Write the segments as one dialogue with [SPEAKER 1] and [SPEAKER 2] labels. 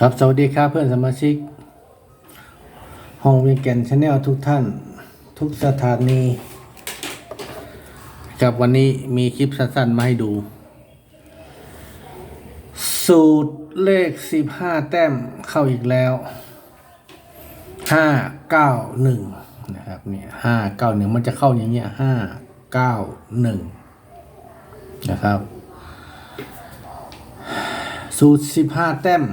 [SPEAKER 1] ครับ สวัสดีครับเพื่อนสมาชิก ห้องวีแกนชาแนลทุกท่าน ทุกสถานีครับวันนี้มีคลิปสั้นๆมาให้ดู สูตรเลขสิบห้าแต้มเข้าอีกแล้วห้าเก้าหนึ่งนะครับเนี่ยห้าเก้าหนึ่งมันจะเข้าอย่างเงี้ยห้าเก้าหนึ่งนะครับ สูตรสิบห้าแต้ม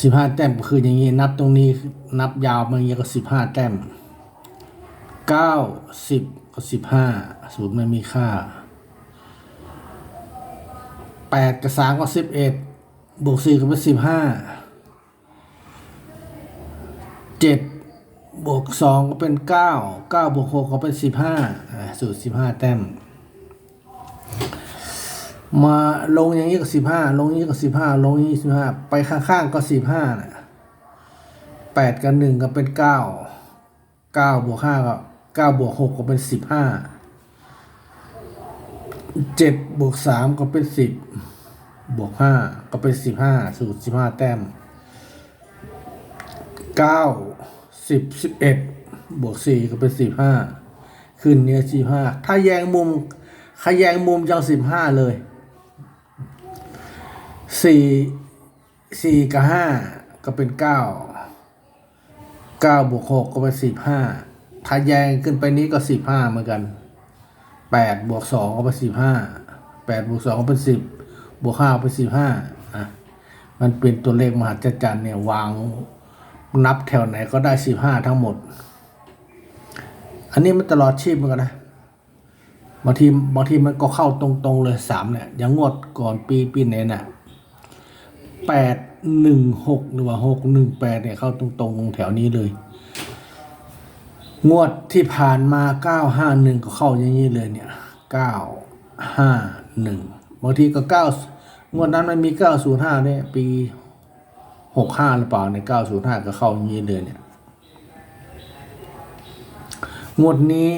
[SPEAKER 1] สิบห้าแต้มก็คืออย่างนี้ นับตรงนี้นับยาวมาอย่างนี้ก็สิบห้าแต้มเก้าสิบก็สิบห้าสูตรไม่มีค่าแปดกับสามก็สิบเอ็ดบวกสี่ก็เป็นสิบห้าเจ็ดบวกสองก็เป็นเก้าเก้าบวกหกก็เป็นสิบห้าสูตรสิบห้าแต้ม มาลงอย่างนี้ก็สิบห้าลงอย่างนี้ก็สิบห้าลงอย่างนี้สิบห้าไปข้างๆก็สิบห้านะแปดกับหนึ่งก็เป็นเก้าเก้าบวกห้าก็เก้าบวกหกก็เป็นสิบห้าเจ็ดบวกสามก็เป็นสิบบวกห้าก็เป็นสิบห้าสูตรสิบห้าแต้มเก้าสิบสิบเอ็ดบวกสี่ก็เป็นสิบห้าขึ้นเนี่ยสิบห้าถ้าแยงมุมขแยงมุมยังสิบห้าเลย สี่สี่กับห้าก็เป็นเก้าเก้าบวกหกก็เป็นสิบห้าถ้าแยงขึ้นไปนี้ก็สิบห้าเหมือนกันแปดบวกสองก็เป็นสิบห้าแปดบวกสองก็เป็นสิบบวกห้าเป็นสิบห้าอะมันเป็นตัวเลขมหัศจรรย์เนี่ยวางนับแถวไหนก็ได้สิบห้าทั้งหมด อันนี้มันตลอดชีพเหมือนกันนะบางทีบางทีมันก็เข้าตรงๆเลยสามเนี่ยอย่างงวดก่อนปีปีไหนน่ะ แปดหนึ่งหกหรือว่าหกหนึ่งแปดเนี่ยเข้าตรงๆแถวนี้เลย งวดที่ผ่านมาเก้าห้าหนึ่งก็เข้าอย่างนี้เลยเนี่ยเก้าห้าหนึ่งบางทีก็เก้างวดนั้นมันมีเก้าศูนย์ห้าเนี่ยปีหกห้าหรือเปล่าในเก้าศูนย์ห้าก็เข้าอย่างนี้เลยเนี่ยงวดนี้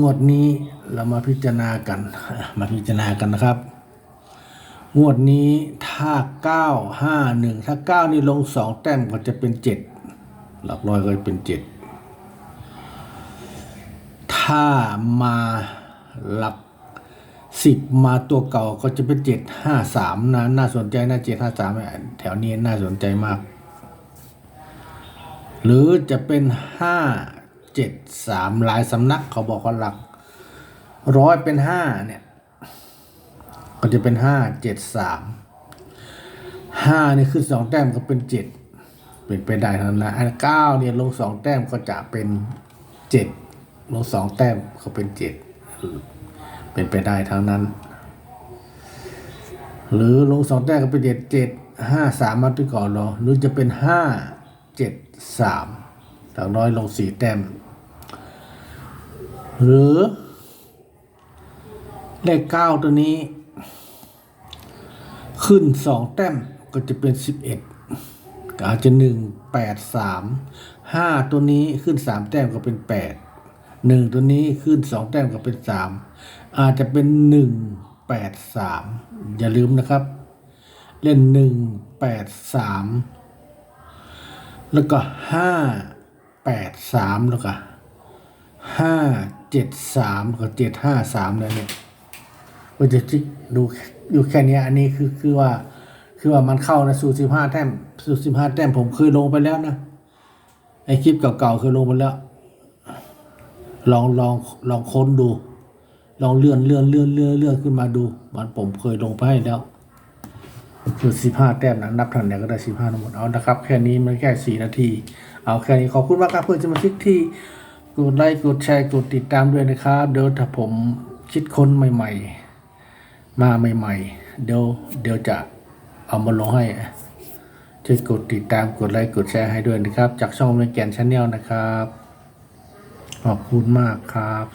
[SPEAKER 1] งวดนี้เรามาพิจารณากัน มาพิจารณากันนะครับ งวดนี้ถ้าเก้าห้าหนึ่งถ้าเก้านี่ลงสองแต้มก็จะเป็นเจ็ดหลักร้อยก็จะเป็นเจ็ดถ้ามาหลักสิบมาตัวเก่าก็จะเป็นเจ็ดห้าสามนะ น่าสนใจนะเจ็ดห้าสามแถวนี้น่าสนใจมาก หรือจะเป็นห้าเจ็ดสามหลายสำนักเขาบอกว่าหลักร้อยเป็นห้าเนี่ย ก็จะเป็นห้าเจ็ดสามห้านี่ขึ้นสองแต้มก็เป็นเจ็ดเป็นไปได้ทั้งนั้นนะอันเก้าเนี่ยลงสองแต้มก็จะเป็นเจ็ดลงสองแต้มก็เป็นเจ็ดเป็นไปได้ทั้งนั้น หรือลงสองแต้มก็เป็นเจ็ดเจ็ดห้าสามมาที่ก่อนรอหรือจะเป็นห้าเจ็ดสามต่างน้อยลงสี่แต้ม หรือเลขเก้าตัวนี้ ขึ้นสองแต้มก็จะเป็นสิบเอ็ดอาจจะหนึ่งแปดสามห้าตัวนี้ขึ้นสามแต้มก็เป็นแปดหนึ่งตัวนี้ขึ้นสองแต้มก็เป็นสามอาจจะเป็นหนึ่งแปดสามอย่าลืมนะครับ เล่นหนึ่งแปดสามแล้วก็ห้าแปดสามแล้วก็ห้าเจ็ดสามกับเจ็ดห้าสามเลยเนี่ย ก็จะดูอยู่แค่นี้อันนี้คือคือว่า คือว่ามันเข้านะสูตรสิบห้าแต้มสูตรสิบห้าแต้มผมเคยลงไปแล้วนะไอคลิปเก่าๆเคยลงไปแล้ว ลองลองลองค้นดู ลองเลื่อนเลื่อนเลื่อนเลื่อนเลื่อนขึ้นมาดู มันผมเคยลงไปให้แล้วคือสิบห้าแต้มนะนับทันเนี่ยก็ได้สิบห้าทั้งหมดเอานะครับ แค่นี้มันแค่สี่นาที เอาแค่นี้ขอบคุณมากครับเพื่อนสมาชิกที่กดไลค์กดแชร์กดติดตามด้วยนะครับ เดี๋ยวถ้าผมคิดค้นใหม่ ๆ มาใหม่ๆ เดี๋ยวเดี๋ยวจะเอามาลงให้ช่วยกดติดตามกดไลค์กดแชร์ให้ด้วยนะครับ จากช่องเมแกนชาแนลนะครับ ขอบคุณมากครับ